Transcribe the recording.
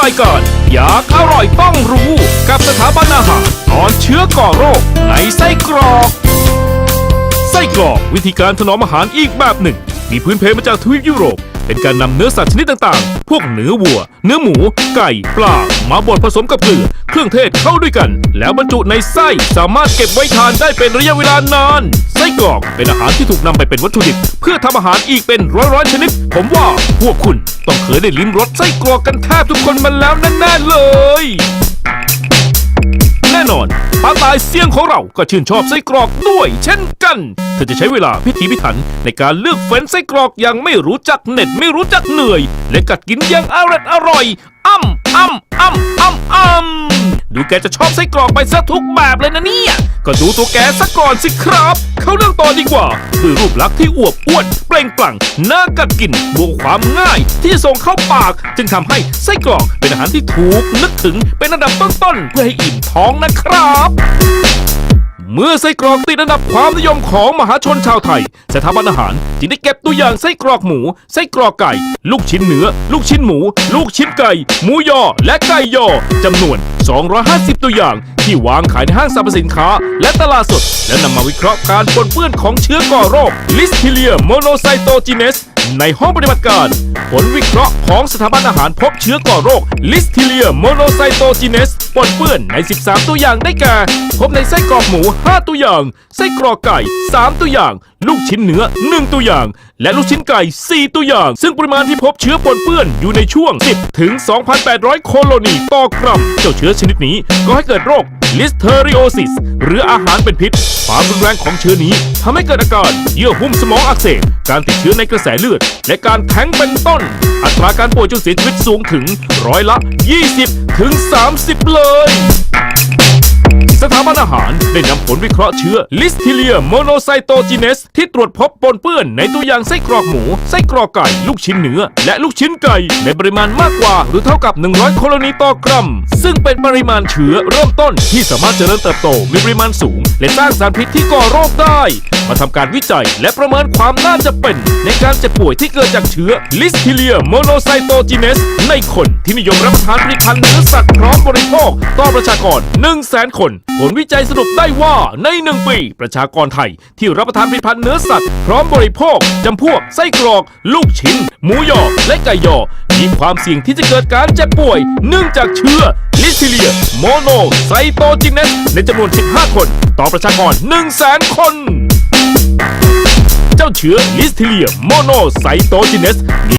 รายการอยากอร่อยต้องรู้ กับสถาบันอาหารตอนเชื้อก่อโรคในไส้กรอก ไส้กรอกวิธีการถนอมอาหารอีกแบบหนึ่ง มีพื้นเพมาจากทวีปยุโรป เป็นการนำเนื้อสัตว์ชนิดต่างๆ พวกเนื้อวัว เนื้อหมู ไก่ ปลา มาบดผสมกับเกลือ เครื่องเทศเข้าด้วยกัน แล้วบรรจุในไส้สามารถเก็บไว้ทานได้เป็นระยะเวลานาน ไส้กรอกเป็นอาหารที่ถูกนำไปเป็นวัตถุดิบ เพื่อทำอาหารอีกเป็นร้อยๆชนิด ผมว่าพวกคุณต้องเคยได้ลิ้มรสไส้กรอกกันแทบทุกคนมาแล้วแน่ๆเลย แน่นอนป้าตายเสียงของเราก็ชื่นชอบไส้กรอกด้วยเช่นกัน เธอจะใช้เวลาพิถีพิถันในการเลือกเฟ้นไส้กรอกอย่างไม่รู้จักเหน็ดไม่รู้จักเหนื่อย และกัดกินอย่างอร่อยอร่อยอ้ำอ้ำอ้ำอ้ำอ้ำ ดูแกจะชอบไส้กรอกไปซะทุกแบบเลยนะเนี่ย ก็ดูตัวแกซะก่อนสิครับ เข้าเรื่องต่อดีกว่าด้วยรูปลักษณ์ที่อวบอ้วน เปล่งปลั่งน่ากัดกินบวกความง่ายที่ส่งเข้าปาก จึงทำให้ไส้กรอกเป็นอาหารที่ถูกนึกถึงเป็นอันดับต้นๆเพื่อให้อิ่มท้องนะครับเมื่อไส้กรอกติดอันดับความนิยมของมหาชนชาวไทยสถาบันอาหารจึงได้เก็บตัวอย่างไส้กรอกหมูไส้กรอกไก่ ลูกชิ้นเนื้อ ลูกชิ้นหมู ลูกชิ้นไก่ หมูยอและไก่ยอจำนวน 250 ตัวอย่าง ที่วางขายในห้างสรรพสินค้า และตลาดสด และนำมาวิเคราะห์การปนเปื้อนของเชื้อก่อโรค Listeria monocytogenes ในห้องปฏิบัติการ ผลวิเคราะห์ของสถาบันอาหารพบเชื้อก่อโรค Listeria monocytogenes ปนเปื้อนใน 13 ตัวอย่างได้แก่ พบในไส้กรอกหมู 5 ตัวอย่าง ไส้กรอกไก่ 3 ตัวอย่าง ลูกชิ้นเนื้อ 1 ตัวอย่าง และลูกชิ้นไก่ 4 ตัวอย่าง ซึ่งปริมาณที่พบเชื้อปนเปื้อนอยู่ในช่วง 10 ถึง 2,800 โคโลนีต่อกรัม เจ้าเชื้อชนิดนี้ก็ให้เกิดโรค ลิสเทอริโอซิสหรืออาหารเป็นพิษ ความรุนแรงของเชื้อนี้ทำให้เกิดอาการเยื่อหุ้มสมองอักเสบ การติดเชื้อในกระแสเลือด และการแท้งเป็นต้น อัตราการป่วยจนเสียชีวิตสูงถึงร้อยละ 20 ถึง 30 เลย สถาบันอาหารได้นำผลวิเคราะห์เชื้อ Listeria monocytogenes ที่ตรวจพบปนเปื้อนในตัวอย่างไส้กรอกหมู ไส้กรอกไก่ ลูกชิ้นเนื้อ และลูกชิ้นไก่ ในปริมาณมากกว่าหรือเท่ากับ 100 โคโลนีต่อกรัม ซึ่งเป็นปริมาณเชื้อเริ่มต้นที่สามารถเจริญเติบโตมีปริมาณสูง และสร้างสารพิษที่ก่อโรคได้ มาทำการวิจัยและประเมินความน่าจะเป็น ในการเจ็บป่วยที่เกิดจากเชื้อ Listeria monocytogenes ในคนที่นิยมรับประทานผลิตภัณฑ์เนื้อสัตว์พร้อมบริโภคต่อประชากร1 0 0 0 0แสนคนผลวิจัยสรุปได้ว่าใน1ปี ประชากรไทย ที่รับประทานผลิตภัณฑ์เนื้อสัตว์ พร้อมบริโภคจำพวกไส้กรอก ลูกชิ้น หมูยอ และไก่ยอ มีความเสี่ยงที่จะเกิดการเจ็บป่วย เนื่องจากเชื้อ Listeria monocytogenes ในจำนวน 15 คน ต่อประชากร 1 0 0 0 0แสนคน เจ้าเชื้อ Listeria monocytogenes มี